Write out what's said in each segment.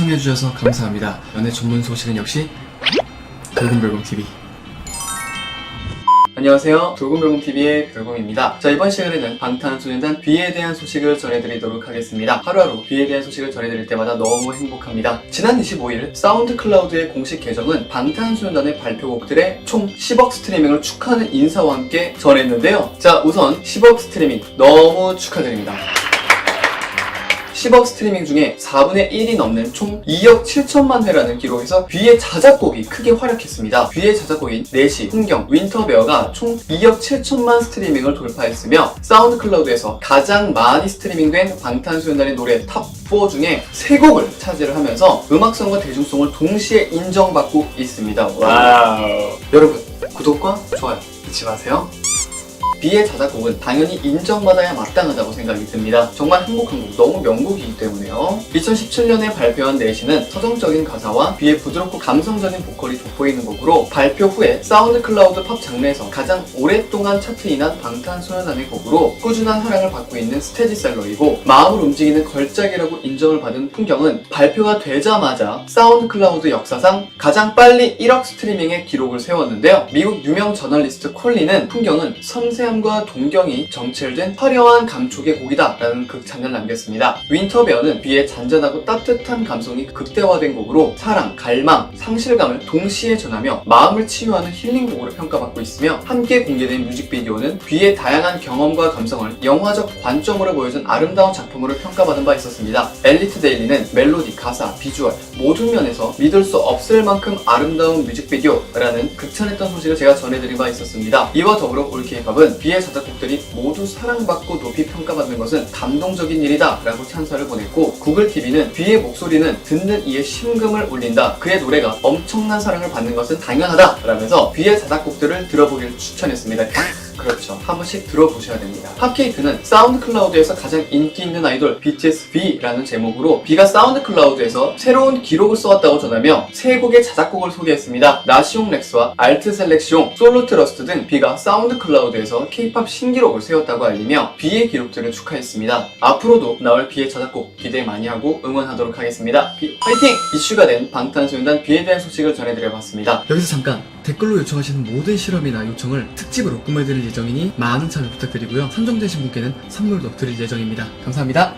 시청해주셔서 감사합니다. 연애 전문 소식은 역시 돌곰별곰TV. 안녕하세요. 돌곰별곰TV의 별곰입니다. 자, 이번 시간에는 방탄소년단 B에 대한 소식을 전해드리도록 하겠습니다. 하루하루 B에 대한 소식을 전해드릴 때마다 너무 행복합니다. 지난 25일 사운드 클라우드의 공식 계정은 방탄소년단의 발표곡들의 총 10억 스트리밍을 축하하는 인사와 함께 전했는데요. 자, 우선 10억 스트리밍 너무 축하드립니다. 10억 스트리밍 중에 4분의 1이 넘는 총 2억 7천만 회라는 기록에서 B의 자작곡이 크게 활약했습니다. B의 자작곡인 내시, 풍경, 윈터베어가 총 2억 7천만 스트리밍을 돌파했으며 사운드 클라우드에서 가장 많이 스트리밍된 방탄소년단의 노래 탑4 중에 3곡을 차지를 하면서 음악성과 대중성을 동시에 인정받고 있습니다. 와우. 여러분, 구독과 좋아요 잊지 마세요. B의 자작곡은 당연히 인정받아야 마땅하다고 생각이 듭니다. 정말 행복한 곡, 너무 명곡이기 때문에요. 2017년에 발표한 내시는 서정적인 가사와 B의 부드럽고 감성적인 보컬이 돋보이는 곡으로 발표 후에 사운드 클라우드 팝 장르에서 가장 오랫동안 차트인한 방탄소년단의 곡으로 꾸준한 사랑을 받고 있는 스테디셀러이고 마음을 움직이는 걸작이라고 인정을 받은 풍경은 발표가 되자마자 사운드 클라우드 역사상 가장 빨리 1억 스트리밍의 기록을 세웠는데요. 미국 유명 저널리스트 콜린은 풍경은 섬세 함과 동경이 정체된 화려한 감촉의 곡이다 라는 극찬을 남겼습니다. 윈터베어는 비의 잔잔하고 따뜻한 감성이 극대화된 곡으로 사랑, 갈망, 상실감을 동시에 전하며 마음을 치유하는 힐링곡으로 평가받고 있으며 함께 공개된 뮤직비디오는 비의 다양한 경험과 감성을 영화적 관점으로 보여준 아름다운 작품으로 평가받은 바 있었습니다. 엘리트 데일리는 멜로디, 가사, 비주얼 모든 면에서 믿을 수 없을 만큼 아름다운 뮤직비디오라는 극찬했던 소식을 제가 전해드린 바 있었습니다. 이와 더불어 올케이팝은 비의 자작곡들이 모두 사랑받고 높이 평가받는 것은 감동적인 일이다 라고 찬사를 보냈고 구글TV는 비의 목소리는 듣는 이의 심금을 울린다. 그의 노래가 엄청난 사랑을 받는 것은 당연하다 라면서 비의 자작곡들을 들어보기를 추천했습니다 그렇죠. 한 번씩 들어보셔야 됩니다. 팝케이크는 사운드 클라우드에서 가장 인기 있는 아이돌 BTS B라는 제목으로 B가 사운드 클라우드에서 새로운 기록을 써왔다고 전하며 세 곡의 자작곡을 소개했습니다. 나시옹 렉스와 알트 셀렉시옹, 솔로 트러스트 등 B가 사운드 클라우드에서 K-팝 신기록을 세웠다고 알리며 B의 기록들을 축하했습니다. 앞으로도 나올 B의 자작곡 기대 많이 하고 응원하도록 하겠습니다. B 화이팅! 이슈가 된 방탄소년단 B에 대한 소식을 전해드려봤습니다. 여기서 잠깐 댓글로 요청하시는 모든 실험이나 요청을 특집으로 꾸며드릴 예정이니 많은 참여 부탁드리고요. 선정되신 분께는 선물도 드릴 예정입니다. 감사합니다.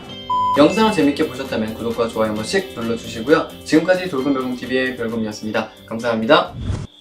영상을 재밌게 보셨다면 구독과 좋아요 한 번씩 눌러주시고요. 지금까지 돌곰별곰TV의 별곰이었습니다. 감사합니다.